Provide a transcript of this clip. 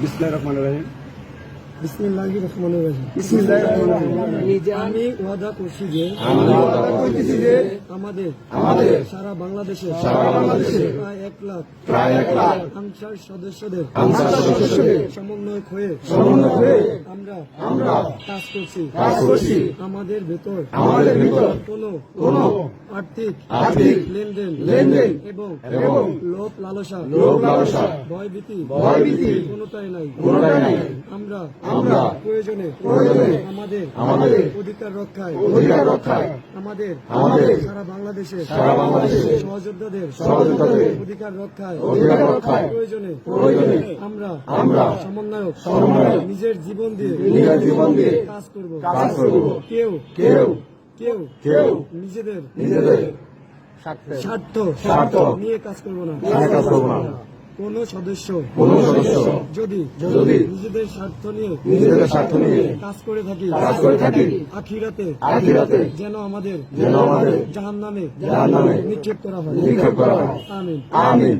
বিসমুল্লাহ রহমান রহিম বিসমিল্লাহি রহমানির রহিম বিসমুল্লাহ রহমান রহিম আমি ওয়াদা করছি যে আমরা ওয়াদা করতেছি যে আমাদের আমাদের সারা বাংলাদেশে সারা বাংলাদেশে প্রায় এক লাখ প্রায় এক লাখ আনসার সদস্যদের আনসার সদস্যদের সমন্বয় হয়ে সমন্বয় হয়ে আমরা আমরা কাজ করছি কাজ করছি। আমাদের ভেতর আমাদের ভিতর কোনো কোনো আর্থিক আর্থিক লেনদেন লেনদেন এবং এবং লোভ লালসা লোভ লালসা ভয়ভীতি ভয়ভীতি কোনোটাই নাই কোনোটাই নাই। আমরা আমরা প্রয়োজনে প্রয়োজনে আমাদের আমাদের অধিকার রক্ষায় অধিকার রক্ষায় আমাদের আমাদের সারা বাংলাদেশে সারা বাংলাদেশের সহযোদ্ধাদের সহযোদ্ধাদের অধিকার রক্ষায় অধিকার রক্ষায় প্রয়োজনে প্রয়োজনে আমরা আমরা সমন্বয়ক সমন্বয়ক নিজের জীবন দিয়ে নিজের জীবন দিয়ে কাজ করব কাজ করব। কেউ কেউ কেউ কেউ নিজেদের নিজেদের স্বার্থ স্বার্থ নিয়ে কাজ করব না কাজ করব না। কোন সদস্য কোন সদস্য যদি যদি নিজেদের স্বার্থ নিয়ে নিজেদের স্বার্থ নিয়ে কাজ করে থাকি কাজ করে থাকি আখিরাতে আখিরাতে যেন আমাদের যেন আমাদের জাহান নামে জাহান্নামে নিক্ষেপ করা হয়। নিক্ষেপ করা হয়। আমিন। আমিন।